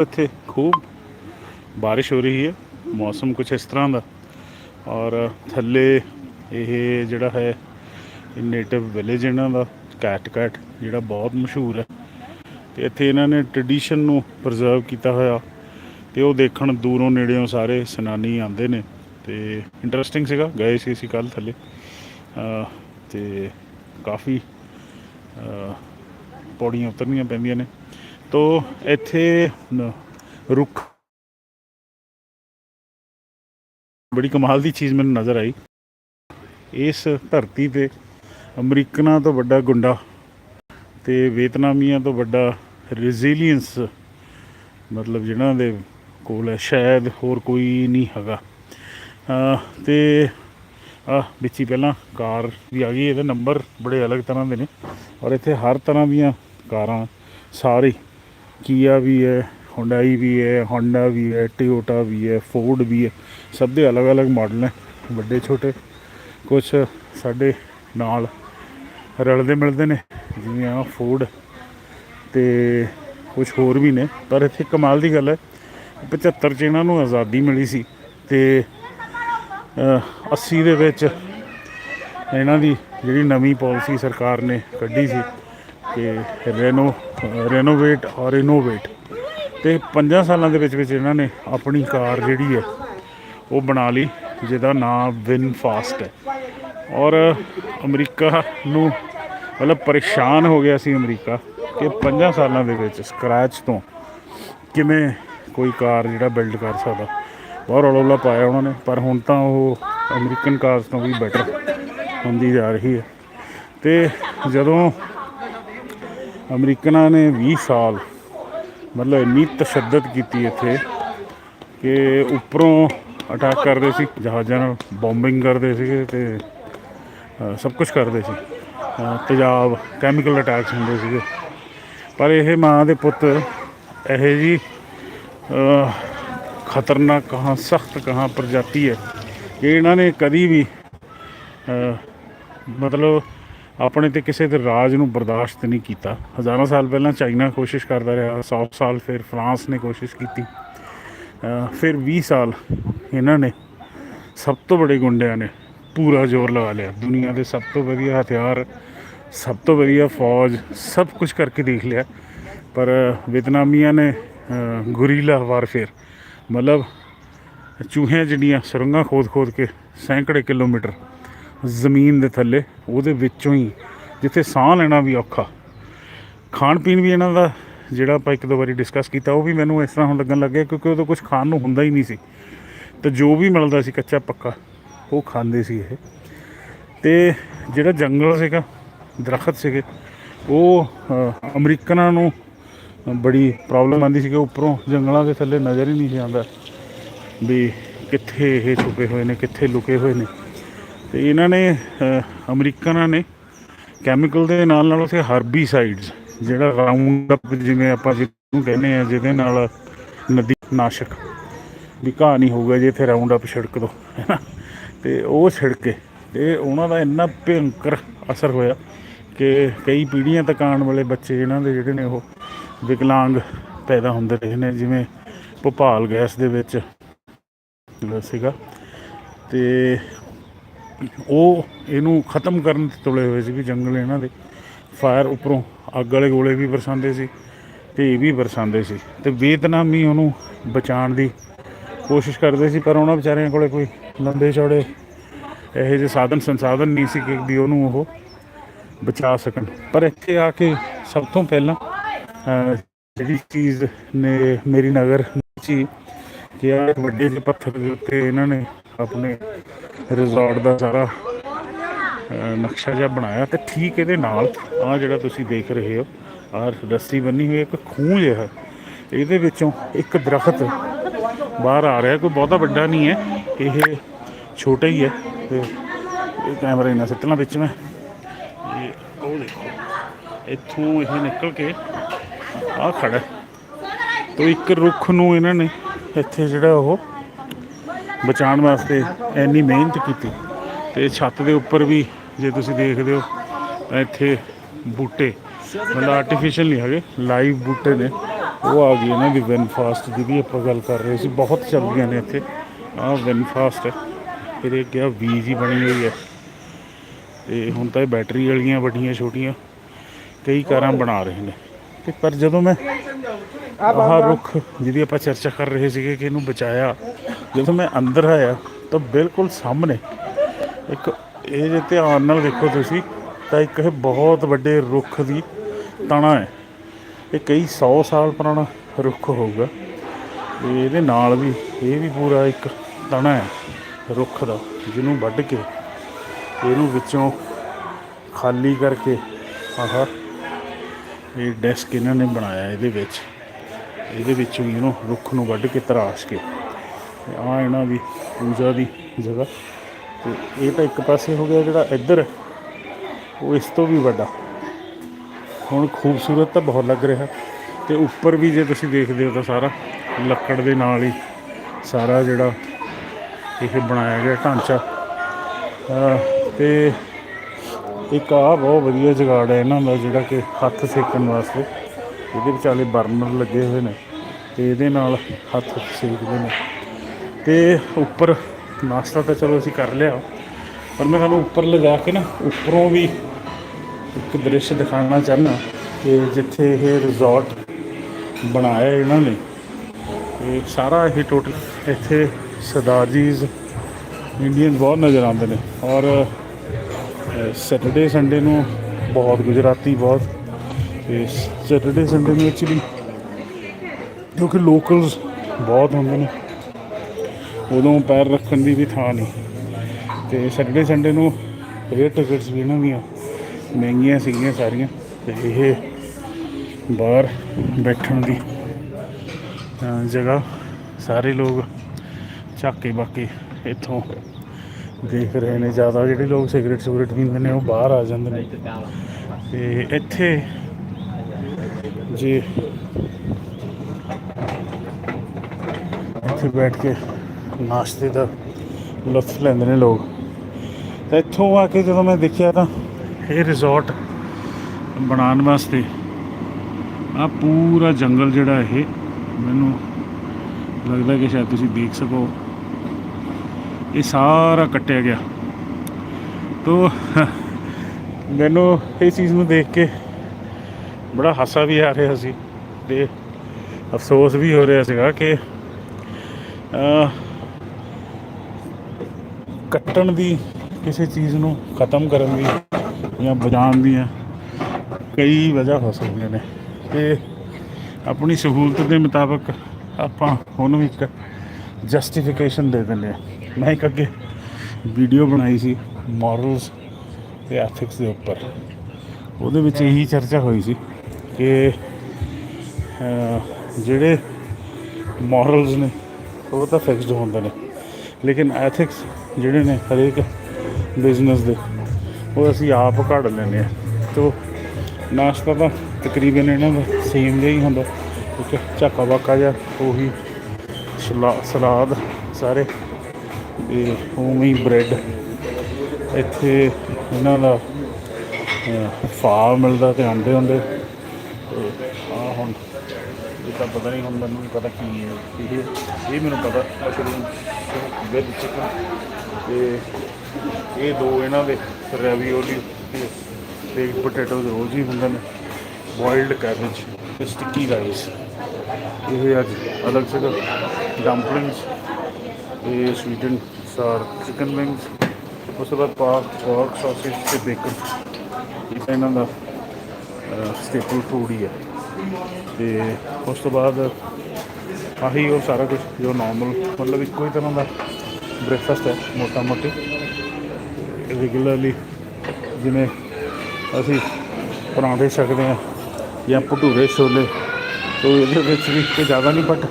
ਇੱਥੇ ਖੂਬ ਬਾਰਿਸ਼ ਹੋ ਰਹੀ ਹੈ, ਮੌਸਮ ਕੁਝ ਇਸ ਤਰ੍ਹਾਂ ਦਾ। ਔਰ ਥੱਲੇ ਇਹ ਜਿਹੜਾ ਹੈ ਨੇਟਿਵ ਵਿਲੇਜ ਇਹਨਾਂ ਦਾ ਕੈਟ ਕੈਟ ਜਿਹੜਾ ਬਹੁਤ ਮਸ਼ਹੂਰ ਹੈ। ਤੇ ਇੱਥੇ ਇਹਨਾਂ ਨੇ ਟ੍ਰੈਡੀਸ਼ਨ ਨੂੰ ਪ੍ਰੀਜ਼ਰਵ ਕੀਤਾ ਹੋਇਆ। ਤੇ ਉਹ ਦੇਖਣ ਦੂਰੋਂ ਨੇੜਿਓਂ ਸਾਰੇ ਸੈਲਾਨੀ ਆਉਂਦੇ ਨੇ। ਤੇ ਇੰਟਰਸਟਿੰਗ ਸੀਗਾ, ਗਏ ਸੀ ਅਸੀਂ ਕੱਲ ਥੱਲੇ। ਅਹ ਤੇ ਕਾਫੀ ਪੌੜੀਆਂ ਉਤਰਨੀਆਂ ਪੈਂਦੀਆਂ ਨੇ। ਤੋ ਇੱਥੇ ਰੁੱਖ। ਬੜੀ ਕਮਾਲ ਦੀ ਚੀਜ਼ ਮੈਨੂੰ ਨਜ਼ਰ ਆਈ। ਇਸ ਧਰਤੀ ਤੇ ਅਮਰੀਕਨਾਂ ਤੋਂ ਵੱਡਾ ਗੁੰਡਾ ਤੇ ਵੀਅਤਨਾਮੀਆਂ ਤੋਂ ਵੱਡਾ ਰੈਜ਼ਿਲੀਅੰਸ, ਮਤਲਬ ਜਿਨ੍ਹਾਂ ਦੇ ਕੋਲ ਹੈ, ਸ਼ਾਇਦ ਹੋਰ ਕੋਈ ਨਹੀਂ ਹੈਗਾ। ਅਹ ਤੇ ਆ ਵਿੱਚ ਹੀ ਪਹਿਲਾਂ ਕਾਰ ਵੀ ਆ ਗਈ, ਇਹਦੇ ਨੰਬਰ ਬੜੇ ਅਲੱਗ ਤਰ੍ਹਾਂ ਦੇ ਨੇ ਔਰ ਇੱਥੇ ਹਰ ਤਰ੍ਹਾਂ ਦੀਆਂ ਕਾਰਾਂ ਸਾਰੀ ਕੀਆ ਵੀ ਹੈ ਹੁੰਡਾਈ ਵੀ ਹੈ ਹੋਂਡਾ ਵੀ ਹੈ ਟੋਯੋਟਾ ਵੀ ਹੈ ਫੋਰਡ ਵੀ ਹੈ। ਸਭ ਦੇ ਅਲੱਗ-ਅਲੱਗ ਮਾਡਲ ਨੇ, ਵੱਡੇ, ਛੋਟੇ। ਕੁਝ ਸਾਡੇ ਨਾਲ ਰਲਦੇ ਮਿਲਦੇ ਨੇ, ਜਿਵੇਂ ਆ ਫੋਰਡ ਤੇ ਕੁਝ ਹੋਰ ਵੀ ਨੇ। ਪਰ ਇੱਥੇ ਕਮਾਲ ਦੀ ਗੱਲ ਹੈ 75 ਚ ਇਹਨਾਂ ਨੂੰ ਆਜ਼ਾਦੀ ਮਿਲੀ ਸੀ ਤੇ ਅਹ 80 ਦੇ ਵਿੱਚ ਇਹਨਾਂ ਦੀ ਜਿਹੜੀ ਨਵੀਂ ਪਾਲਿਸੀ ਸਰਕਾਰ ਨੇ ਕੱਢੀ ਸੀ ਕਿ ਰੈਨੋ ਰੈਨੋਵੇਟ ਔਰ ਇਨੋਵੇਟ ਤੇ 5 ਸਾਲਾਂ ਦੇ ਵਿੱਚ ਵਿੱਚ ਇਹਨਾਂ ਨੇ ਆਪਣੀ ਕਾਰ ਜਿਹੜੀ ਹੈ, ਉਹ ਬਣਾ ਲਈ, ਜਿਹਦਾ ਨਾਮ ਵਿਨ ਫਾਸਟ ਹੈ। ਔਰ ਅਮਰੀਕਾ ਨੂੰ ਮਤਲਬ ਪਰੇਸ਼ਾਨ ਹੋ ਗਿਆ ਸੀ ਅਮਰੀਕਾ ਕਿ 5 ਸਾਲਾਂ ਦੇ ਵਿੱਚ ਸਕ੍ਰੈਚ ਤੋਂ ਕਿਵੇਂ ਕੋਈ ਕਾਰ ਜਿਹੜਾ ਬਿਲਡ ਕਰ ਸਕਦਾ। ਬਹੁਤ ਰੌਲਾ ਪਾਇਆ ਉਹਨਾਂ ਨੇ, ਪਰ ਹੁਣ ਤਾਂ ਉਹ ਅਮਰੀਕਨ ਕਾਰਸ ਤੋਂ ਵੀ ਬੈਟਰ ਹੁੰਦੀ ਜਾ ਰਹੀ ਹੈ। ਤੇ ਜਦੋਂ ਅਮਰੀਕਨਾਂ ਨੇ 20 ਸਾਲ ਮਤਲਬ ਇੰਨੀ ਤਸ਼ੱਦਦ ਕੀਤੀ ਇੱਥੇ ਕਿ ਉੱਪਰੋਂ ਅਟੈਕ ਕਰਦੇ ਸੀ, ਜਹਾਜ਼ਾਂ ਨਾਲ ਬੰਬਿੰਗ ਕਰਦੇ ਸੀਗੇ ਤੇ ਸਭ ਕੁਝ ਕਰਦੇ ਸੀ। ਤੇਜ਼ਾਬ ਕੈਮੀਕਲ ਅਟੈਕਸ ਹੁੰਦੇ ਸੀਗੇ। ਪਰ ਇਹ ਮਾਂ ਦੇ ਪੁੱਤ ਇਹ ਜੀ ਖਤਰਨਾਕ ਕਹਾਂ, ਸਖਤ ਕਹਾਂ ਪ੍ਰਜਾਤੀ ਹੈ ਕਿ ਇਹਨਾਂ ਨੇ ਕਦੀ ਵੀ ਮਤਲਬ ਆਪਣੇ ਤੇ ਕਿਸੇ ਦੇ ਰਾਜ ਨੂੰ ਬਰਦਾਸ਼ਤ ਨਹੀਂ ਕੀਤਾ। ਹਜ਼ਾਰਾਂ ਸਾਲ ਪਹਿਲਾਂ ਚਾਈਨਾ ਕੋਸ਼ਿਸ਼ ਕਰਦਾ ਰਿਹਾ 100 ਸਾਲ ਫਿਰ ਫਰਾਂਸ ਨੇ ਕੋਸ਼ਿਸ਼ ਕੀਤੀ। ਫਿਰ 20 ਸਾਲ ਇਹਨਾਂ ਨੇ ਸਭ ਤੋਂ ਬੜੇ ਗੁੰਡਿਆਂ ਨੇ ਪੂਰਾ ਜ਼ੋਰ ਲਗਾ ਲਿਆ। ਦੁਨੀਆ ਦੇ ਸਭ ਤੋਂ ਵਧੀਆ ਹਥਿਆਰ ਸਭ ਤੋਂ ਵਧੀਆ ਫੌਜ ਸਭ ਕੁਝ ਕਰਕੇ ਦੇਖ ਲਿਆ। ਪਰ ਵਿetnamੀਆਂ ਨੇ ਅ, ਗੁਰੀਲਾ ਵਾਰਫੇਅਰ ਮਤਲਬ ਚੂਹਿਆਂ ਜਿਹੜੀਆਂ ਸੁਰੰਗਾਂ ਖੋਦ-ਖੋਦ ਕੇ ਸੈਂਕੜੇ ਕਿਲੋਮੀਟਰ ਜ਼ਮੀਨ ਦੇ ਥੱਲੇ, ਉਹਦੇ ਵਿੱਚੋਂ ਹੀ, ਜਿੱਥੇ ਸਾਹ ਲੈਣਾ ਵੀ ਔਖਾ। ਖਾਣ ਪੀਣ ਵੀ ਇਹਨਾਂ ਦਾ, ਜਿਹੜਾ ਆਪਾਂ ਇੱਕ ਦੋ ਵਾਰੀ ਡਿਸਕਸ ਕੀਤਾ, ਉਹ ਵੀ ਮੈਨੂੰ ਇਸ ਤਰ੍ਹਾਂ ਹੁਣ ਲੱਗਣ ਲੱਗਿਆ ਕਿਉਂਕਿ ਉਦੋਂ ਕੁਝ ਖਾਣ ਨੂੰ ਹੁੰਦਾ ਹੀ ਨਹੀਂ ਸੀ। ਤੇ ਜੋ ਵੀ ਮਿਲਦਾ ਸੀ, ਕੱਚਾ ਪੱਕਾ, ਉਹ ਖਾਂਦੇ ਸੀ ਇਹ। ਤੇ ਜਿਹੜਾ ਜੰਗਲ ਸੀਗਾ, ਦਰਖਤ ਸੀਗੇ, ਉਹ ਅਮਰੀਕਨਾਂ ਨੂੰ ਬੜੀ ਪ੍ਰੋਬਲਮ ਆਉਂਦੀ ਸੀ ਕਿ ਉੱਪਰੋਂ ਜੰਗਲਾਂ ਦੇ ਥੱਲੇ ਨਜ਼ਰ ਹੀ ਨਹੀਂ ਸੀ ਆਉਂਦਾ, ਵੀ ਕਿੱਥੇ ਇਹ ਛੁਪੇ ਹੋਏ ਨੇ, ਕਿੱਥੇ ਲੁਕੇ ਹੋਏ ਨੇ। ਤੇ ਇਹਨਾਂ ਨੇ ਅ, ਅਮਰੀਕਨਾਂ ਨੇ ਕੈਮੀਕਲ ਦੇ ਨਾਲ ਨਾਲ ਉਥੇ ਹਰਬੀਸਾਈਡਸ ਜਿਹੜਾ ਰਾਉਂਡ ਅਪ ਜਿਵੇਂ ਆਪਾਂ ਜਿਹਨੂੰ ਕਹਿੰਦੇ ਆ ਜਿਹਦੇ ਨਾਲ ਨਦੀ ਨਾਸ਼ਕ ਵੀ ਘਾਹ ਨਹੀਂ ਹੋਊਗਾ ਜੇ ਇੱਥੇ ਰਾਉਂਡ ਅਪ ਛਿੜਕ ਦੋ ਹੈਨਾ? ਤੇ ਉਹ ਛਿੜਕੇ ਤੇ ਉਹਨਾਂ ਦਾ ਇੰਨਾ ਭਿਅੰਕਰ ਅਸਰ ਹੋਇਆ ਕਿ ਕਈ ਪੀੜ੍ਹੀਆਂ ਤੱਕ ਆਉਣ ਵਾਲੇ ਬੱਚੇ ਇਹਨਾਂ ਦੇ ਜਿਹੜੇ ਨੇ ਉਹ ਵਿਕਲਾਂਗ ਪੈਦਾ ਹੁੰਦੇ ਰਹੇ ਨੇ ਜਿਵੇਂ ਭੋਪਾਲ ਗੈਸ ਦੇ ਵਿੱਚ ਸੀਗਾ। ਤੇ ਉਹ ਇਹਨੂੰ ਖਤਮ ਕਰਨ ਤੇ ਤੁਲੇ ਹੋਏ ਸੀ ਵੀ ਜੰਗਲ ਇਹਨਾਂ ਦੇ। ਫਾਇਰ ਉੱਪਰੋਂ ਅੱਗ ਵਾਲੇ ਗੋਲੇ ਵੀ ਬਰਸਾਉਂਦੇ ਸੀ ਤੇ ਇਹ ਵੀ ਬਰਸਾਉਂਦੇ ਸੀ। ਤੇ ਵੀਅਤਨਾਮੀ ਉਹਨੂੰ ਬਚਾਉਣ ਦੀ ਕੋਸ਼ਿਸ਼ ਕਰਦੇ ਸੀ, ਪਰ ਉਹਨਾਂ ਵਿਚਾਰਿਆਂ ਕੋਲੇ ਕੋਈ ਲੰਬੇ ਚੌੜੇ ਇਹੋ ਜਿਹੇ ਸਾਧਨ, ਸੰਸਾਧਨ ਨਹੀਂ ਸੀ ਕਿ ਵੀ ਉਹਨੂੰ ਉਹ ਬਚਾ ਸਕਣ। ਪਰ ਇੱਥੇ ਆ ਕੇ ਸਭ ਤੋਂ ਪਹਿਲਾਂ ਜਿਹੜੀ ਚੀਜ਼ ਨੇ ਮੇਰੀ ਨਗਰ ਸੀ ਕਿ ਆ ਵੱਡੇ ਜਿਹੇ ਪੱਥਰ ਦੇ ਉੱਤੇ ਇਹਨਾਂ ਨੇ ਆਪਣੇ ਰਿਜ਼ੋਰਟ ਦਾ ਸਾਰਾ ਨਕਸ਼ਾ ਜਿਹਾ ਬਣਾਇਆ ਤੇ ਠੀਕ ਇਹਦੇ ਨਾਲ ਆ ਜਿਹੜਾ ਤੁਸੀਂ ਦੇਖ ਰਹੇ ਹੋ, ਆਹ ਰੱਸੀ ਬੰਨੀ ਹੋਈ ਇੱਕ ਖੂਹ ਜਿਹਾ। ਇਹਦੇ ਵਿੱਚੋਂ ਇੱਕ ਦਰਖਤ ਬਾਹਰ ਆ ਰਿਹਾ, ਕੋਈ ਬਹੁਤਾ ਵੱਡਾ ਨਹੀਂ ਹੈ, ਇਹ ਛੋਟਾ ਹੀ ਹੈ ਤੇ ਇਹ ਕੈਮਰਾ ਇਹਨਾਂ ਸਿੱਟਣਾ ਵਿੱਚ ਮੈਂ। ਇਹ ਉਹ ਦੇਖੋ, ਇੱਥੋਂ ਇਹ ਨਿਕਲ ਕੇ ਆ ਖੜਾ ਤੋ ਇੱਕ ਰੁੱਖ ਨੂੰ ਇਹਨਾਂ ਨੇ ਇੱਥੇ ਜਿਹੜਾ ਉਹ ਬਚਾਉਣ ਵਾਸਤੇ ਇੰਨੀ ਮਿਹਨਤ ਕੀਤੀ ਤੇ ਛੱਤ ਦੇ ਉੱਪਰ ਵੀ ਜੇ ਤੁਸੀਂ ਦੇਖਦੇ ਹੋ ਤਾਂ ਇੱਥੇ ਬੂਟੇ, ਮਤਲਬ ਆਰਟੀਫੀਸ਼ੀਅਲ ਨਹੀਂ ਹੈਗੇ ਲਾਈਵ ਬੂਟੇ ਨੇ। ਉਹ ਆ ਗਈ ਇਹਨਾਂ ਦੀ ਵਿਨ ਫਾਸਟ ਦੀ ਵੀ ਆਪਾਂ ਗੱਲ ਕਰ ਰਹੇ ਸੀ, ਬਹੁਤ ਚੱਲਦੀਆਂ ਨੇ ਇੱਥੇ। ਆਹ ਵਿਨ ਫਾਸਟ ਹੈ ਇਹਦੇ ਅੱਗੇ ਵੀ ਜੀ ਬਣੀ ਹੋਈ ਹੈ। ਤੇ ਹੁਣ ਤਾਂ ਇਹ ਬੈਟਰੀ ਵਾਲੀਆਂ, ਵੱਡੀਆਂ, ਛੋਟੀਆਂ, ਕਈ ਕਾਰਾਂ ਬਣਾ ਰਹੇ ਨੇ। ਤੇ ਪਰ ਜਦੋਂ ਮੈਂ ਆਹ ਰੁੱਖ ਜਿਹਦੀ ਆਪਾਂ ਚਰਚਾ ਕਰ ਰਹੇ ਸੀਗੇ ਕਿ ਇਹਨੂੰ ਬਚਾਇਆ ਜਦੋਂ ਮੈਂ ਅੰਦਰ ਆਇਆ ਤਾਂ ਬਿਲਕੁਲ ਸਾਹਮਣੇ ਇੱਕ ਇਹ ਜੇ ਧਿਆਨ ਨਾਲ ਦੇਖੋ ਤੁਸੀਂ ਤਾਂ ਇੱਕ ਇਹ ਬਹੁਤ ਵੱਡੇ ਰੁੱਖ ਦੀ ਤਣਾ ਹੈ। ਇਹ ਕਈ 100 ਸਾਲ ਪੁਰਾਣਾ ਰੁੱਖ ਹੋਊਗਾ। ਇਹਦੇ ਨਾਲ ਵੀ ਇਹ ਵੀ ਪੂਰਾ ਇੱਕ ਤਣਾ ਹੈ ਰੁੱਖ ਦਾ ਜਿਹਨੂੰ ਵੱਢ ਕੇ ਇਹਨੂੰ ਵਿੱਚੋਂ ਖਾਲੀ ਕਰਕੇ ਆਹ ਇਹ ਡੈਸਕ ਇਹਨਾਂ ਨੇ ਬਣਾਇਆ ਇਹਦੇ ਵਿੱਚ। ਇਹਦੇ ਵਿੱਚੋਂ ਹੀ ਇਹਨੂੰ ਰੁੱਖ ਨੂੰ ਵੱਢ ਕੇ ਤਰਾਸ਼ ਕੇ। ਆ ਇਹਨਾਂ ਦੀ ਪੂਜਾ ਦੀ ਜਗ੍ਹਾ। ਤੇ ਇਹ ਤਾਂ ਇੱਕ ਪਾਸੇ ਹੋ ਗਿਆ ਜਿਹੜਾ ਇੱਧਰ, ਉਹ ਇਸ ਤੋਂ ਵੀ ਵੱਡਾ। ਹੁਣ ਖੂਬਸੂਰਤ ਤਾਂ ਬਹੁਤ ਲੱਗ ਰਿਹਾ। ਤੇ ਉੱਪਰ ਵੀ ਜੇ ਤੁਸੀਂ ਦੇਖਦੇ ਹੋ ਤਾਂ ਸਾਰਾ ਲੱਕੜ ਦੇ ਨਾਲ ਹੀ ਸਾਰਾ ਜਿਹੜਾ ਇਹ ਬਣਾਇਆ ਗਿਆ ਢਾਂਚਾ। ਅਹ ਤੇ ਇੱਕ ਆ ਬਹੁਤ ਵਧੀਆ ਜਗਾੜ ਹੈ ਇਹਨਾਂ ਦਾ ਜਿਹੜਾ ਕਿ ਹੱਥ ਸੇਕਣ ਵਾਸਤੇ। ਇਹਦੇ ਵਿਚਾਲੇ ਬਰਨਰ ਲੱਗੇ ਹੋਏ ਨੇ ਤੇ ਇਹਦੇ ਨਾਲ ਹੱਥ ਸੇਕਦੇ ਨੇ। ਤੇ ਉੱਪਰ ਨਾਸ਼ਤਾ ਤਾਂ ਚਲੋ ਅਸੀਂ ਕਰ ਲਿਆ, ਪਰ ਮੈਂ ਤੁਹਾਨੂੰ ਉੱਪਰ ਲਿਜਾ ਕੇ ਨਾ ਉੱਪਰੋਂ ਵੀ ਇੱਕ ਦ੍ਰਿਸ਼ ਦਿਖਾਉਣਾ ਚਾਹੁੰਦਾ ਕਿ ਜਿੱਥੇ ਇਹ ਰਿਜ਼ੋਰਟ ਬਣਾਇਆ ਇਹਨਾਂ ਨੇ। ਇਹ ਸਾਰਾ ਇਹ ਟੋਟਲ ਇੱਥੇ ਸਰਦਾਰਜੀਜ਼ ਇੰਡੀਅਨ ਬਹੁਤ ਨਜ਼ਰ ਆਉਂਦੇ ਨੇ ਔਰ ਸੈਟਰਡੇ ਸੰਡੇ ਨੂੰ ਬਹੁਤ ਗੁਜਰਾਤੀ ਬਹੁਤ, ਤੇ ਸੈਟਰਡੇ ਸੰਡੇ ਨੂੰ ਐਕਚੁਅਲੀ ਕਿਉਂਕਿ ਲੋਕਲਸ ਬਹੁਤ ਹੁੰਦੇ ਨੇ, ਉਦੋਂ ਪੈਰ ਰੱਖਣ ਦੀ ਵੀ ਥਾਂ ਨਹੀਂ। ਤੇ ਸੈਟਰਡੇ ਸੰਡੇ ਨੂੰ ਇਹ ਟਿਕਟਸ ਵੀ ਇਹਨਾਂ ਦੀਆਂ ਮਹਿੰਗੀਆਂ ਸੀਗੀਆਂ ਸਾਰੀਆਂ, ਤੇ ਇਹ ਬਾਹਰ ਬੈਠਣ ਦੀ ਜਗ੍ਹਾ ਸਾਰੇ ਲੋਕ ਝਾਕੇ ਬਾਕੀ ਇੱਥੋਂ ਦੇਖ ਰਹੇ ਨੇ ਜ਼ਿਆਦਾ ਜਿਹੜੇ ਲੋਕ ਸਿਗਰਟ ਸਿਗਰਟ ਪੀਂਦੇ ਨੇ, ਉਹ ਬਾਹਰ ਆ ਜਾਂਦੇ ਨੇ। ਤੇ ਇੱਥੇ ਜੀ ਇੱਥੇ ਬੈਠ ਕੇ ਨਾਸ਼ਤੇ ਦਾ ਲੁਤਫ ਲੈਂਦੇ ਨੇ ਲੋਕ। ਤਾਂ ਇੱਥੋਂ ਆ ਕੇ ਜਦੋਂ ਮੈਂ ਦੇਖਿਆ ਤਾਂ ਇਹ ਰਿਜ਼ੋਰਟ ਬਣਾਉਣ ਵਾਸਤੇ ਆ ਪੂਰਾ ਜੰਗਲ ਜਿਹੜਾ ਇਹ, ਮੈਨੂੰ ਲੱਗਦਾ ਕਿ ਸ਼ਾਇਦ ਤੁਸੀਂ ਦੇਖ ਸਕੋ। ਇਹ ਸਾਰਾ ਕੱਟਿਆ ਗਿਆ। ਤੋ, ਮੈਨੂੰ ਇਹ ਚੀਜ਼ ਨੂੰ ਦੇਖ ਕੇ ਬੜਾ ਹਾਸਾ ਵੀ ਆ ਰਿਹਾ ਸੀ ਤੇ ਅਫਸੋਸ ਵੀ ਹੋ ਰਿਹਾ ਸੀਗਾ ਕਿ ਕੱਟਣ ਦੀ ਕਿਸੇ ਚੀਜ਼ ਨੂੰ ਖਤਮ ਕਰਨ ਦੀ ਜਾਂ ਬਚਾਉਣ ਦੀਆਂ ਕਈ ਵਜ੍ਹਾ ਹੋ ਸਕਦੀਆਂ ਨੇ ਤੇ ਆਪਣੀ ਸਹੂਲਤ ਦੇ ਮੁਤਾਬਕ ਆਪਾਂ ਉਹਨੂੰ ਇੱਕ ਜਸਟੀਫਿਕੇਸ਼ਨ ਦੇ ਦਿੰਦੇ ਹਾਂ ਮੈਂ ਇੱਕ ਅੱਗੇ ਵੀਡੀਓ ਬਣਾਈ ਸੀ ਮੋਰਲਸ ਤੇ ਐਥਿਕਸ ਦੇ ਉੱਪਰ। ਉਹਦੇ ਵਿੱਚ ਇਹੀ ਚਰਚਾ ਹੋਈ ਸੀ ਕਿ ਜਿਹੜੇ ਮੋਰਲਸ ਨੇ, ਉਹ ਤਾਂ ਫਿਕਸਡ ਹੁੰਦੇ ਨੇ, ਲੇਕਿਨ ਐਥਿਕਸ ਜਿਹੜੇ ਨੇ ਹਰੇਕ ਬਿਜ਼ਨਸ ਦੇ, ਉਹ ਅਸੀਂ ਆਪ ਘੜ ਲੈਂਦੇ ਆ ਤੋ ਨਾਸ਼ਤਾ ਤਾਂ ਤਕਰੀਬਨ ਇਹਨਾਂ ਦਾ ਸੇਮ ਜਿਹਾ ਹੀ ਹੁੰਦਾ। ਠੀਕ ਹੈ ਝਾਕਾ ਬਾਕਾ ਜਿਹਾ, ਉਹੀ ਸਲਾ, ਸਲਾਦ ਸਾਰੇ ਤੇ ਉਵੇਂ ਹੀ ਬ੍ਰੈਡ ਇੱਥੇ ਇਹਨਾਂ ਦਾ ਅਹ, ਫਾ ਮਿਲਦਾ ਤੇ ਆਂਡੇ ਹੁੰਦੇ। ਆ ਹੁਣ ਇਹ ਤਾਂ ਪਤਾ ਨਹੀਂ ਹੁਣ ਮੈਨੂੰ ਪਤਾ ਕੀ ਹੈ ਇਹ ਇਹ ਮੈਨੂੰ ਪਤਾ ਮਸ਼ਰੂਮ ਵਿਦ ਚਿਕਨ ਤੇ ਇਹ ਦੋ ਇਹਨਾਂ ਦੇ ਰੈਵੀਓਲੀ ਤੇ ਬੇਕ ਪੋਟੈਟੋਜ਼ ਰੋਜ਼ ਹੀ ਹੁੰਦੇ ਨੇ ਬੋਇਲਡ ਕੈਬੇਜ ਤੇ ਸਟਿੱਕੀ ਰਾਈਸ ਇਹ ਅੱਜ ਅਲੱਗ ਸੀਗਾ ਡੰਪਲਿੰਗਸ ਤੇ ਸਵੀਟਨ ਸਾਰ ਚਿਕਨ ਵਿੰਗਸ ਉਸ ਤੋਂ ਬਾਅਦ ਪਾਕ ਪੋਰਕ ਸੌਸੇਜ ਤੇ ਬੇਕਨ ਇਹ ਤਾਂ ਇਹਨਾਂ ਦਾ ਸਟੇਪਲ ਫੂਡ ਹੀ ਹੈ। ਤੇ ਉਸ ਤੋਂ ਬਾਅਦ ਆਹੀ ਉਹ ਸਾਰਾ ਕੁਝ ਜੋ ਨਾਰਮਲ ਮਤਲਬ ਇੱਕੋ ਹੀ ਤਰ੍ਹਾਂ ਦਾ ਬ੍ਰੇਕਫਾਸਟ ਹੈ ਮੋਟਾ ਮੋਟੀ ਰੈਗੂਲਰਲੀ ਜਿਵੇਂ ਅਸੀਂ ਪਰਾਂਠੇ ਛਕਦੇ ਹਾਂ ਜਾਂ ਭਟੂਰੇ ਛੋਲੇ ਤੋ ਇਹਦੇ ਵਿੱਚ ਵੀ ਕੋਈ ਜ਼ਿਆਦਾ ਨਹੀਂ ਬਟ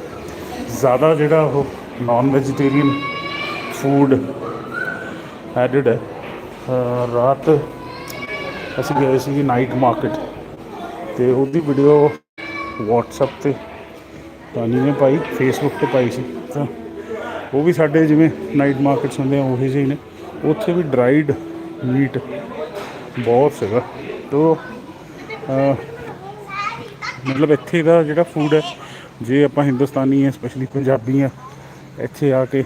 ਜ਼ਿਆਦਾ ਜਿਹੜਾ ਉਹ ਨਾਨ ਵੈਜੀਟੇਰੀਅਨ ਫੂਡ ਐਡਡ ਹੈ ਰਾਤ ਅਸੀਂ ਗਏ ਸੀ ਨਾਈਟ ਮਾਰਕੀਟ ਤੇ ਉਹਦੀ ਵੀਡੀਓ WhatsApp ਤੇ ਤਾਨੀ ਨੇ ਪਾਈ, Facebook ਤੇ ਪਾਈ ਸੀ। ਤਾਂ ਉਹ ਵੀ ਸਾਡੇ ਜਿਵੇਂ ਨਾਈਟ ਮਾਰਕੀਟਸ ਹੁੰਦੇ ਆ, ਉਹੀ ਜਿਹੇ ਨੇ। ਉੱਥੇ ਵੀ ਡਰਾਈਡ ਮੀਟ ਬਹੁਤ ਸੀਗਾ। ਤੋ ਮਤਲਬ ਇੱਥੇ ਦਾ ਜਿਹੜਾ ਫੂਡ ਹੈ, ਜੇ ਆਪਾਂ ਹਿੰਦੁਸਤਾਨੀ ਹੈ ਸਪੈਸ਼ਲੀ ਪੰਜਾਬੀ ਆ ਇੱਥੇ ਆ ਕੇ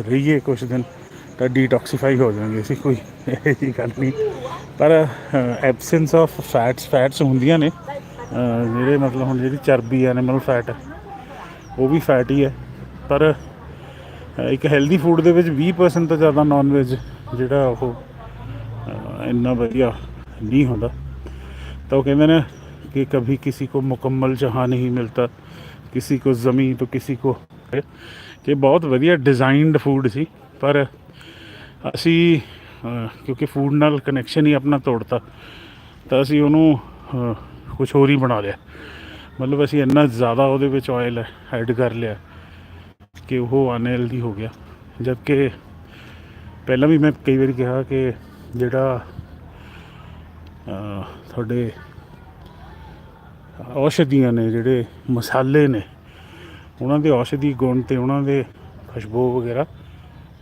ਰਹੀਏ ਕੁਛ ਦਿਨ ਤਾਂ ਡੀਟੌਕਸੀਫਾਈ ਹੋ ਜਾਵਾਂਗੇ ਅਸੀਂ ਕੋਈ ਇਹ ਜੀ ਗੱਲ ਨਹੀਂ ਪਰ ਐਬਸੈਂਸ ਆਫ ਫੈਟਸ ਫੈਟਸ ਹੁੰਦੀਆਂ ਨੇ ਅਹ, ਜਿਹੜੇ ਮਤਲਬ ਹੁਣ ਜਿਹੜੀ ਚਰਬੀ ਐਨੀਮਲ ਫੈਟ ਉਹ ਵੀ ਫੈਟ ਹੀ ਹੈ ਪਰ ਅਹ, ਇੱਕ ਹੈਲਦੀ ਫੂਡ ਦੇ ਵਿੱਚ 20% ਤੋਂ ਜ਼ਿਆਦਾ ਨਾਨ ਵੈਜ ਜਿਹੜਾ ਉਹ ਅਹ, ਇੰਨਾ ਵਧੀਆ ਨਹੀਂ ਹੁੰਦਾ तो कहते ना कि कभी किसी को मुकम्मल जहाँ नहीं मिलता किसी को ज़मीं तो किसी को ਕਿ ਬਹੁਤ ਵਧੀਆ ਡਿਜ਼ਾਈਨਡ ਫੂਡ ਸੀ, ਪਰ ਅਸੀਂ ਕਿਉਂਕਿ ਫੂਡ ਨਾਲ ਕਨੈਕਸ਼ਨ ਹੀ ਆਪਣਾ ਤੋੜਤਾ, ਤਾਂ ਅਸੀਂ ਉਹਨੂੰ ਕੁਝ ਹੋਰ ਹੀ ਬਣਾ ਲਿਆ। ਮਤਲਬ ਅਸੀਂ ਇੰਨਾ ਜ਼ਿਆਦਾ ਉਹਦੇ ਵਿੱਚ ਆਇਲ ਐਡ ਕਰ ਲਿਆ ਕਿ ਉਹ ਅਨਹੈਲਦੀ ਹੋ ਗਿਆ। ਜਦਕਿ ਪਹਿਲਾਂ ਵੀ ਮੈਂ ਕਈ ਵਾਰੀ ਕਿਹਾ ਕਿ ਜਿਹੜਾ ਤੁਹਾਡੇ ਔਸ਼ਧੀਆਂ ਨੇ, ਜਿਹੜੇ ਮਸਾਲੇ ਨੇ ਉਹਨਾਂ ਦੇ ਔਸ਼ਧੀ ਗੁਣ ਤੇ ਉਹਨਾਂ ਦੇ ਖੁਸ਼ਬੂ ਵਗੈਰਾ,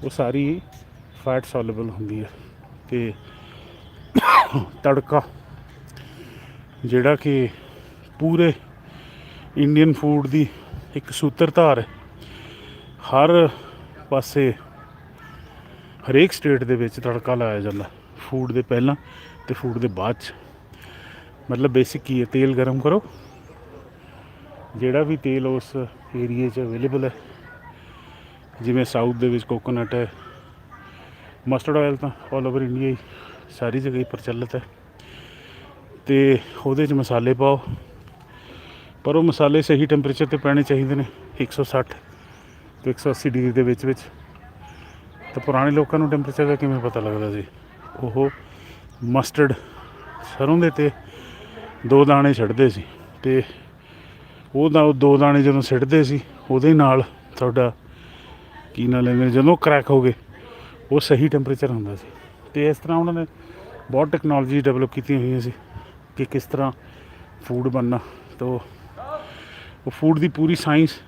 ਉਹ ਸਾਰੀ ਫੈਟ ਸੋਲੂਬਲ ਹੁੰਦੀ ਹੈ ਤੇ ਤੜਕਾ, ਜਿਹੜਾ ਕਿ ਪੂਰੇ ਇੰਡੀਅਨ ਫੂਡ ਦੀ ਇੱਕ ਸੂਤਰਧਾਰ ਹੈ। ਹਰ ਪਾਸੇ, ਹਰੇਕ ਸਟੇਟ ਦੇ ਵਿੱਚ ਤੜਕਾ ਲਾਇਆ ਜਾਂਦਾ ਫੂਡ ਦੇ ਪਹਿਲਾਂ ਤੇ ਫੂਡ ਦੇ ਬਾਅਦ ਚ। ਮਤਲਬ ਬੇਸਿਕ ਕੀ ਹੈ, ਤੇਲ ਗਰਮ ਕਰੋ। ਜਿਹੜਾ ਵੀ ਤੇਲ ਉਸ ਏਰੀਏ 'ਚ ਅਵੇਲੇਬਲ ਹੈ, ਜਿਵੇਂ ਸਾਊਥ ਦੇ ਵਿੱਚ ਕੋਕੋਨਟ ਹੈ ਮਸਟਰਡ ਆਇਲ ਤਾਂ ਆਲ ਓਵਰ ਇੰਡੀਆ ਹੀ ਸਾਰੀ ਜਗ੍ਹਾ ਹੀ ਪ੍ਰਚਲਿਤ ਹੈ। ਤੇ ਉਹਦੇ 'ਚ ਮਸਾਲੇ ਪਾਓ, ਪਰ ਉਹ ਮਸਾਲੇ ਸਹੀ ਟੈਂਪਰੇਚਰ ਤੇ ਪੈਣੇ ਚਾਹੀਦੇ ਨੇ 160 ਤੇ 180 ਡਿਗਰੀ ਦੇ ਵਿੱਚ ਵਿੱਚ। ਤਾਂ ਪੁਰਾਣੇ ਲੋਕਾਂ ਨੂੰ ਟੈਂਪਰੇਚਰ ਦਾ ਕਿਵੇਂ ਪਤਾ ਲੱਗਦਾ ਸੀ ਉਹ ਮਸਟਰਡ ਸਰੋਂ ਦੇ ਤੇ ਦੋ ਦਾਣੇ ਛੱਡਦੇ ਸੀ ਤੇ ਉਹ ਦਾ ਉਹ ਦੋ ਦਾਣੇ ਜਦੋਂ ਸਿੱਟਦੇ ਸੀ, ਉਹਦੇ ਨਾਲ ਤੁਹਾਡਾ ਕੀ ਨਾ ਲੈਂਦੇ ਜਦੋਂ ਕ੍ਰੈਕ ਹੋ ਗਏ, ਉਹ ਸਹੀ ਟੈਂਪਰੇਚਰ ਹੁੰਦਾ ਸੀ। ਤੇ ਇਸ ਤਰ੍ਹਾਂ ਉਹਨਾਂ ਨੇ ਬਹੁਤ ਟੈਕਨੋਲੋਜੀ ਡਿਵੈਲਪ ਕੀਤੀਆਂ ਹੋਈਆਂ ਸੀ ਕਿ ਕਿਸ ਤਰ੍ਹਾਂ ਫੂਡ ਬਣਨਾ। ਤੋ ਉਹ ਫੂਡ ਦੀ ਪੂਰੀ ਸਾਇੰਸ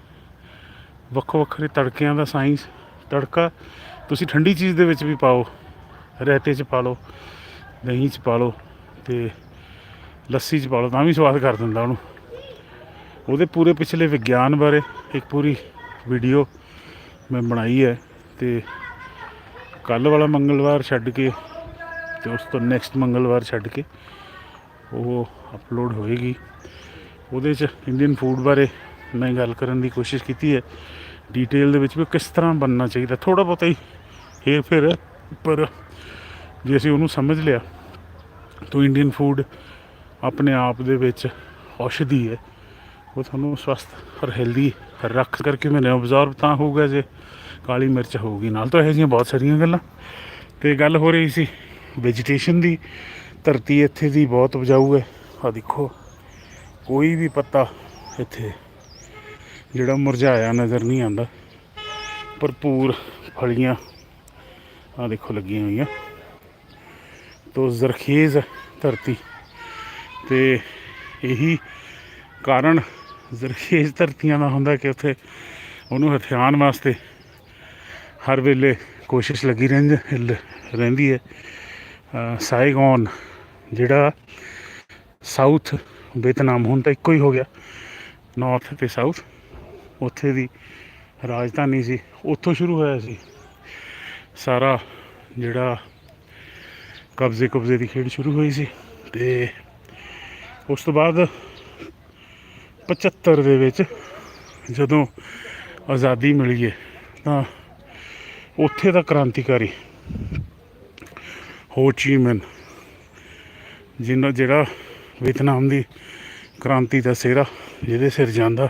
ਵੱਖੋ ਵੱਖਰੇ ਤੜਕਿਆਂ ਦਾ ਸਾਇੰਸ ਤੜਕਾ ਤੁਸੀਂ ਠੰਡੀ ਚੀਜ਼ ਦੇ ਵਿੱਚ ਵੀ ਪਾਓ, ਰਾਇਤੇ 'ਚ ਪਾ ਲਓ, ਦਹੀਂ 'ਚ ਪਾ ਲਓ ਤੇ ਲੱਸੀ 'ਚ ਪਾ ਲਓ, ਤਾਂ ਵੀ ਸਵਾਦ ਕਰ ਦਿੰਦਾ ਉਹਨੂੰ। ਉਹਦੇ ਪੂਰੇ ਪਿਛਲੇ ਵਿਗਿਆਨ ਬਾਰੇ ਇੱਕ ਪੂਰੀ ਵੀਡੀਓ ਮੈਂ ਬਣਾਈ ਹੈ ਤੇ ਕੱਲ ਵਾਲਾ ਮੰਗਲਵਾਰ ਛੱਡ ਕੇ ਤੇ ਉਸ ਤੋਂ ਨੈਕਸਟ ਮੰਗਲਵਾਰ ਛੱਡ ਕੇ ਉਹ ਅਪਲੋਡ ਹੋਏਗੀ। ਉਹਦੇ 'ਚ ਇੰਡੀਅਨ ਫੂਡ ਬਾਰੇ ਮੈਂ ਗੱਲ ਕਰਨ ਦੀ ਕੋਸ਼ਿਸ਼ ਕੀਤੀ ਹੈ। ਡੀਟੇਲ ਦੇ ਵਿੱਚ ਵੀ ਕਿਸ ਤਰ੍ਹਾਂ ਬਣਨਾ ਚਾਹੀਦਾ ਥੋੜਾ ਬਹੁਤਾ ਹੀ ਹੇਰ ਫੇਰ ਹੈ, ਪਰ ਜੇ ਅਸੀਂ ਉਹਨੂੰ ਸਮਝ ਲਿਆ ਤਾਂ ਇੰਡੀਅਨ ਫੂਡ ਆਪਣੇ ਆਪ ਦੇ ਵਿੱਚ ਔਸ਼ਧੀ ਹੈ। ਉਹ ਤੁਹਾਨੂੰ ਸਵਸਥ ਔਰ ਹੈਲਦੀ ਰੱਖ ਕਰਕੇ ਮੈਨੇ ਅਬਜ਼ਰਵ ਤਾਂ ਹੋਊਗਾ ਜੇ ਕਾਲੀ ਮਿਰਚ ਹੋਊਗੀ। ਨਾਲ ਤਾਂ ਇਹੋ ਜਿਹੀਆਂ ਬਹੁਤ ਸਾਰੀਆਂ ਗੱਲਾਂ। ਤੇ ਗੱਲ ਹੋ ਰਹੀ ਸੀ ਵੈਜੀਟੇਸ਼ਨ ਦੀ। ਧਰਤੀ ਇੱਥੇ ਦੀ ਬਹੁਤ ਉਪਜਾਊ ਹੈ। ਆ ਦੇਖੋ, ਕੋਈ ਵੀ ਪੱਤਾ ਇੱਥੇ ਜਿਹੜਾ ਮੁਰਝਾਇਆ ਨਜ਼ਰ ਨਹੀਂ ਆਉਂਦਾ। ਭਰਪੂਰ ਫਲੀਆਂ ਆ ਦੇਖੋ ਲੱਗੀਆਂ ਹੋਈਆਂ। ਤੋਂ ਜ਼ਰਖੇਜ਼ ਧਰਤੀ। ਤੇ ਇਹੀ ਕਾਰਨ ਜ਼ਰਖੇਜ਼ ਧਰਤੀਆਂ ਦਾ ਹੁੰਦਾ ਕਿ ਉੱਥੇ ਉਹਨੂੰ ਹਥਿਆਣ ਵਾਸਤੇ ਹਰ ਵੇਲੇ ਕੋਸ਼ਿਸ਼ ਲੱਗੀ ਰਹਿੰਦੀ ਰਹਿੰਦੀ ਹੈ। ਅ, ਸਾਈਗੋਨ ਜਿਹੜਾ ਸਾਊਥ ਵੀਅਤਨਾਮ ਹੁਣ ਤਾਂ ਇੱਕੋ ਹੀ ਹੋ ਗਿਆ। ਨਾਰਥ ਤੇ ਸਾਊਥ। ਉੱਥੇ ਦੀ ਰਾਜਧਾਨੀ ਸੀ। ਉੱਥੋਂ ਸ਼ੁਰੂ ਹੋਇਆ ਸੀ। ਸਾਰਾ ਜਿਹੜਾ ਕਬਜ਼ੇ ਕਬਜ਼ੇ ਦੀ ਖੇਡ ਸ਼ੁਰੂ ਹੋਈ ਸੀ ਤੇ ਉਸ ਤੋਂ ਬਾਅਦ 75 ਦੇ ਵਿੱਚ ਜਦੋਂ ਆਜ਼ਾਦੀ ਮਿਲੀ ਹੈ ਤਾਂ ਉੱਥੇ ਦਾ ਕ੍ਰਾਂਤੀਕਾਰੀ, ਹੋ ਚੀ ਮਿਨ ਜਿਹਨਾਂ ਜਿਹੜਾ ਵਿਤਨਾਮ ਦੀ ਕ੍ਰਾਂਤੀ ਦਾ ਸਿਹਰਾ ਜਿਹਦੇ ਸਿਰ ਜਾਂਦਾ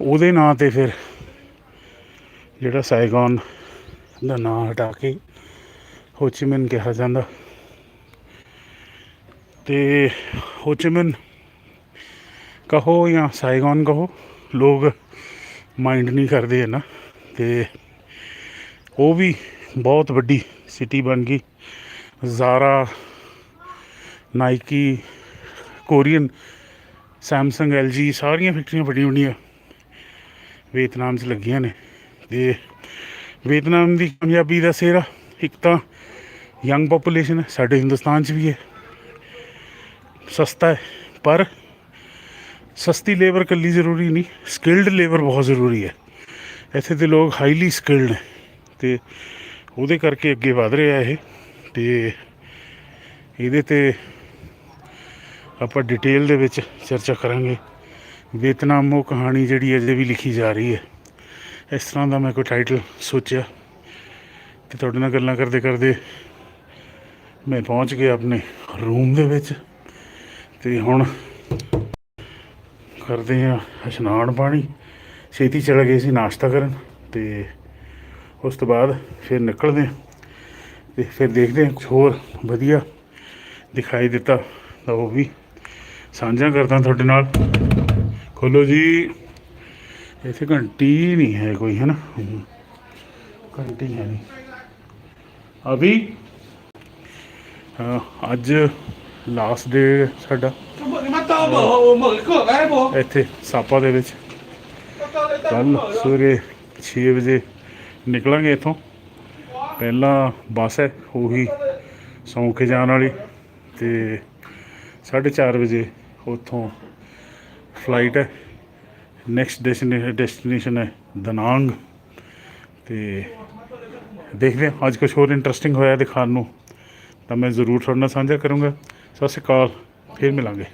ਉਹਦੇ ਨਾਂ ਤੇ ਫਿਰ ਜਿਹੜਾ ਸਾਈਗੋਨ ਦਾ ਨਾਂ ਹਟਾ ਕੇ ਹੋ ਕਿਹਾ ਜਾਂਦਾ। ਤੇ ਹੋ ਕਹੋ ਜਾਂ ਸਾਈਗੋਨ ਕਹੋ, ਲੋਕ ਮਾਈਂਡ ਨਹੀਂ ਕਰਦੇ ਹੈ ਨਾ ਤੇ ਉਹ ਵੀ ਬਹੁਤ ਵੱਡੀ ਸਿਟੀ ਬਣ ਗਈ। Zara Nike Korean Samsung LG ਸਾਰੀਆਂ ਫੈਕਟਰੀਆਂ ਵੱਡੀਆਂ ਵੱਡੀਆਂ ਵੀਅਤਨਾਮ 'ਚ ਲੱਗੀਆਂ ਨੇ। ਤੇ ਵੀਅਤਨਾਮ ਦੀ ਕਾਮਯਾਬੀ ਦਾ ਸਿਹਰਾ ਇੱਕ ਤਾਂ ਯੰਗ ਪੋਪੂਲੇਸ਼ਨ ਹੈ, ਸਾਡੇ ਹਿੰਦੁਸਤਾਨ 'ਚ ਵੀ ਹੈ। ਸਸਤਾ ਹੈ, ਪਰ ਸਸਤੀ ਲੇਬਰ ਕੱਲੀ ਜ਼ਰੂਰੀ ਨਹੀਂ ਸਕਿਲਡ ਲੇਬਰ ਬਹੁਤ ਜ਼ਰੂਰੀ ਹੈ। ਇੱਥੇ ਦੇ ਲੋਕ ਹਾਈਲੀ ਸਕਿਲਡ ਨੇ ਤੇ ਉਹਦੇ ਕਰਕੇ ਅੱਗੇ ਵਧ ਰਿਹਾ ਇਹ ਤੇ ਇਹਦੇ ਤੇ ਆਪਾਂ ਡਿਟੇਲ ਦੇ ਵਿੱਚ ਚਰਚਾ ਕਰਾਂਗੇ। ਵੀਤਨਾਮੋ ਕਹਾਣੀ ਜਿਹੜੀ ਅਜੇ ਵੀ ਲਿਖੀ ਜਾ ਰਹੀ ਹੈ। ਇਸ ਤਰ੍ਹਾਂ ਦਾ ਮੈਂ ਕੋਈ ਟਾਈਟਲ ਸੋਚਿਆ ਤੇ ਤੁਹਾਡੇ ਨਾਲ ਗੱਲਾਂ ਕਰਦੇ ਕਰਦੇ ਮੈਂ ਪਹੁੰਚ ਗਿਆ ਆਪਣੇ ਰੂਮ ਦੇ ਵਿੱਚ ਤੇ ਹੁਣ ਕਰਦੇ ਆ ਇਸ਼ਨਾਨ ਪਾਣੀ। ਛੇਤੀ ਚਲੇ ਗਏ ਸੀ ਨਾਸ਼ਤਾ ਕਰਨ ਤੇ ਉਸ ਤੋਂ ਬਾਅਦ ਫਿਰ ਨਿਕਲਦੇ ਹਾਂ ਤੇ ਫਿਰ ਦੇਖਦੇ ਹਾਂ ਕੁਝ ਹੋਰ ਵਧੀਆ ਦਿਖਾਈ ਦਿੱਤਾ ਤਾਂ ਉਹ ਵੀ ਸਾਂਝਾ ਕਰਦਾ ਤੁਹਾਡੇ ਨਾਲ। ਖੋਲੋ ਜੀ, ਇੱਥੇ ਘੰਟੀ ਨਹੀਂ ਹੈ ਕੋਈ ਹੈ। ਨਾ ਘੰਟੀ ਹੈ ਨਹੀਂ। ਅਭੀ ਅੱਜ ਲਾਸਟ ਡੇ ਸਾਡਾ। ਇੱਥੇ ਸਾਪਾ ਦੇ ਵਿੱਚ ਕੱਲ ਸਵੇਰੇ 6 ਵਜੇ ਨਿਕਲਾਂਗੇ ਇੱਥੋਂ ਪਹਿਲਾਂ ਬੱਸ ਹੈ ਉਹੀ ਸੌਂ ਕੇ ਜਾਣ ਵਾਲੀ ਤੇ 4:30 ਵਜੇ ਉੱਥੋਂ ਫਲਾਈਟ ਹੈ ਨੈਕਸਟ ਡੈਸਟੀਨੇਸ਼ਨ ਹੈ ਦਨਾਂਗ ਤੇ ਦੇਖਦੇ ਹਾਂ ਅੱਜ ਕੁਝ ਹੋਰ ਇੰਟਰਸਟਿੰਗ ਹੋਇਆ ਦਿਖਾਉਣ ਨੂੰ ਤਾਂ ਮੈਂ ਜ਼ਰੂਰ ਤੁਹਾਡੇ ਨਾਲ ਸਾਂਝਾ ਕਰੂੰਗਾ ਸਤਿ ਸ਼੍ਰੀ ਅਕਾਲ ਫਿਰ ਮਿਲਾਂਗੇ